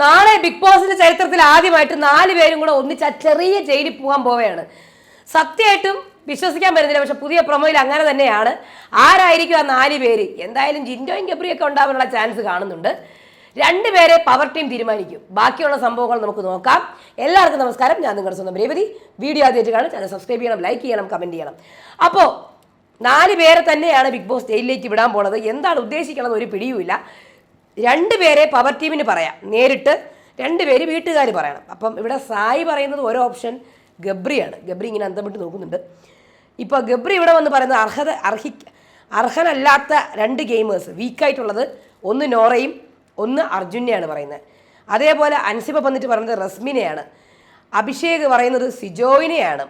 നാളെ ബിഗ് ബോസിന്റെ ചരിത്രത്തിൽ ആദ്യമായിട്ട് നാല് പേരും കൂടെ ഒന്നിച്ച് ചെറിയ ജയിലിൽ പോകാൻ പോവുകയാണ്. സത്യമായിട്ടും വിശ്വസിക്കാൻ പറ്റുന്നില്ല. പക്ഷെ പുതിയ പ്രൊമോയിൽ അങ്ങനെ തന്നെയാണ്. ആരായിരിക്കും ആ നാല് പേര്? എന്തായാലും ജിൻഡോയും ഗബ്രിയൊക്കെ ഉണ്ടാവാനുള്ള ചാൻസ് കാണുന്നുണ്ട്. രണ്ടുപേരെ പവർ ടീം തീരുമാനിക്കും. ബാക്കിയുള്ള സംഭവങ്ങൾ നമുക്ക് നോക്കാം. എല്ലാവർക്കും നമസ്കാരം. ഞാൻ നിങ്ങളുടെ സ്വന്തം രേവതി. വീഡിയോ ആദ്യമായിട്ട് കാണും. ചാനൽ സബ്സ്ക്രൈബ് ചെയ്യണം ലൈക്ക് ചെയ്യണം കമന്റ് ചെയ്യണം. അപ്പോൾ നാല് പേരെ തന്നെയാണ് ബിഗ് ബോസ് ജയിലിലേക്ക് വിടാൻ പോണത്. എന്താണ് ഉദ്ദേശിക്കണമെന്ന് ഒരു പിടിയുമില്ല. രണ്ട് പേരെ പവർ ടീമിന് പറയാം. നേരിട്ട് രണ്ട് പേര് വീട്ടുകാർ പറയണം. അപ്പം ഇവിടെ സായി പറയുന്നത് ഓരോ ഓപ്ഷൻ ഗബ്രിയാണ്. ഗബ്രി ഇങ്ങനെ അന്തം വിട്ട് നോക്കുന്നുണ്ട്. ഇപ്പോൾ ഗബ്രി ഇവിടെ വന്ന് പറയുന്നത് അർഹത അർഹി അർഹനല്ലാത്ത രണ്ട് ഗെയിമേഴ്സ് വീക്കായിട്ടുള്ളത് ഒന്ന് നോറയും ഒന്ന് അർജുനെയാണ് പറയുന്നത്. അതേപോലെ അൻസിബ വന്നിട്ട് പറയുന്നത് റസ്മിനെയാണ്. അഭിഷേക് പറയുന്നത് സിജോയിനെയാണ്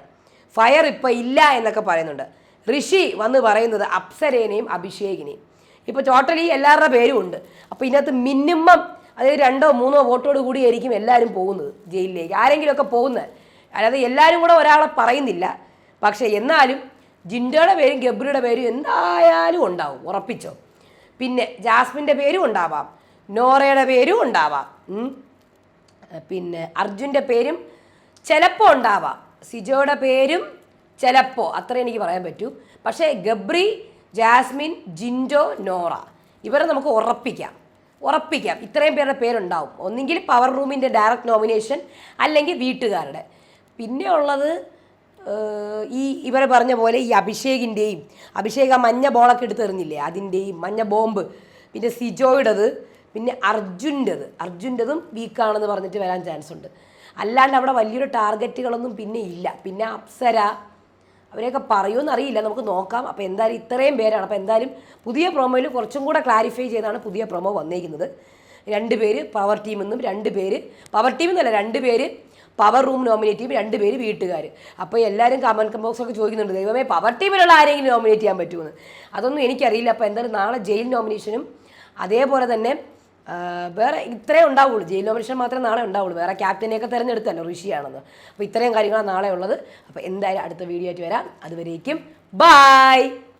ഫയർ ഇപ്പം ഇല്ല എന്നൊക്കെ പറയുന്നുണ്ട്. ഋഷി വന്ന് പറയുന്നത് അപ്സരേനെയും അഭിഷേകിനെയും. ഇപ്പോൾ ടോട്ടലി എല്ലാവരുടെ പേരും ഉണ്ട്. അപ്പോൾ ഇതിനകത്ത് മിനിമം അതായത് രണ്ടോ മൂന്നോ വോട്ടോട് കൂടിയായിരിക്കും എല്ലാവരും പോകുന്നത് ജയിലിലേക്ക്. ആരെങ്കിലുമൊക്കെ പോകുന്നത്. അതായത് എല്ലാവരും കൂടെ ഒരാളെ പറയുന്നില്ല. പക്ഷേ എന്നാലും ജിൻഡോയുടെ പേരും ഗബ്രിയുടെ പേരും എന്തായാലും ഉണ്ടാവും ഉറപ്പിച്ചോ. പിന്നെ ജാസ്മിന്റെ പേരും ഉണ്ടാവാം നോറയുടെ പേരും ഉണ്ടാവാം പിന്നെ അർജുന്റെ പേരും ചിലപ്പോൾ ഉണ്ടാവാം. സിജോയുടെ പേരും ചിലപ്പോൾ അത്ര എനിക്ക് പറയാൻ പറ്റൂ. പക്ഷേ ഗബ്രി ജാസ്മിൻ ജിൻഡോ നോറ. ഇവരെ നമുക്ക് ഉറപ്പിക്കാം. ഉറപ്പിക്കാം. ഇത്രയും പേരുടെ പേരുണ്ടാവും. ഒന്നെങ്കിൽ പവർ റൂമിന്റെ ഡയറക്റ്റ് നോമിനേഷൻ അല്ലെങ്കിൽ വീട്ടുകാരുടെ. പിന്നെ ഉള്ളത് ഈ ഇവരെ പറഞ്ഞ പോലെ ഈ അഭിഷേകിന്റെയും അഭിഷേക് ആ മഞ്ഞ ബോളൊക്കെ എടുത്തെറിഞ്ഞില്ലേ അതിന്റെയും മഞ്ഞ ബോംബ്. പിന്നെ സിജോയുടേത് പിന്നെ അർജുന്റെത്. അർജുന്റെതും വീക്കാണെന്ന് പറഞ്ഞിട്ട് വരാൻ ചാൻസ് ഉണ്ട്. അല്ലാണ്ട് അവിടെ വലിയൊരു ടാർഗറ്റുകളൊന്നും പിന്നെ ഇല്ല. പിന്നെ അപ്സര അവരെയൊക്കെ പറയുമെന്ന് അറിയില്ല. നമുക്ക് നോക്കാം. അപ്പോൾ എന്തായാലും ഇത്രയും പേരാണ്. അപ്പോൾ എന്തായാലും പുതിയ പ്രൊമോയിൽ കുറച്ചും കൂടെ ക്ലാരിഫൈ ചെയ്താണ് പുതിയ പ്രൊമോ വന്നേക്കുന്നത്. രണ്ട് പേര് പവർ ടീമെന്നും രണ്ട് പേര് പവർ ടീം എന്നല്ല രണ്ട് പേര് പവർ റൂം നോമിനേറ്റ് ചെയ്യും. രണ്ട് പേര് വീട്ടുകാർ അപ്പോൾ എല്ലാവരും കമന്റ് ബോക്സൊക്കെ ചോദിക്കുന്നുണ്ട്. ദൈവമേ പവർ ടീമിലുള്ള ആരെങ്കിലും നോമിനേറ്റ് ചെയ്യാൻ പറ്റുമെന്ന്. അതൊന്നും എനിക്കറിയില്ല. അപ്പോൾ എന്തായാലും നാളെ ജയിൽ നോമിനേഷനും അതേപോലെ തന്നെ വേറെ ഇത്രേ ഉണ്ടാവുള്ളൂ. ജയിൽ ഓപ്പറേഷൻ മാത്രമേ നാളെ ഉണ്ടാവുള്ളൂ. വേറെ ക്യാപ്റ്റനെയൊക്കെ തിരഞ്ഞെടുത്തല്ലോ ഋഷിയാണെന്ന്. അപ്പോൾ ഇത്രയും കാര്യങ്ങളാണ് നാളെ ഉള്ളത്. അപ്പോൾ എന്തായാലും അടുത്ത വീഡിയോ ആയിട്ട് വരാം. അതുവരേക്കും ബായ്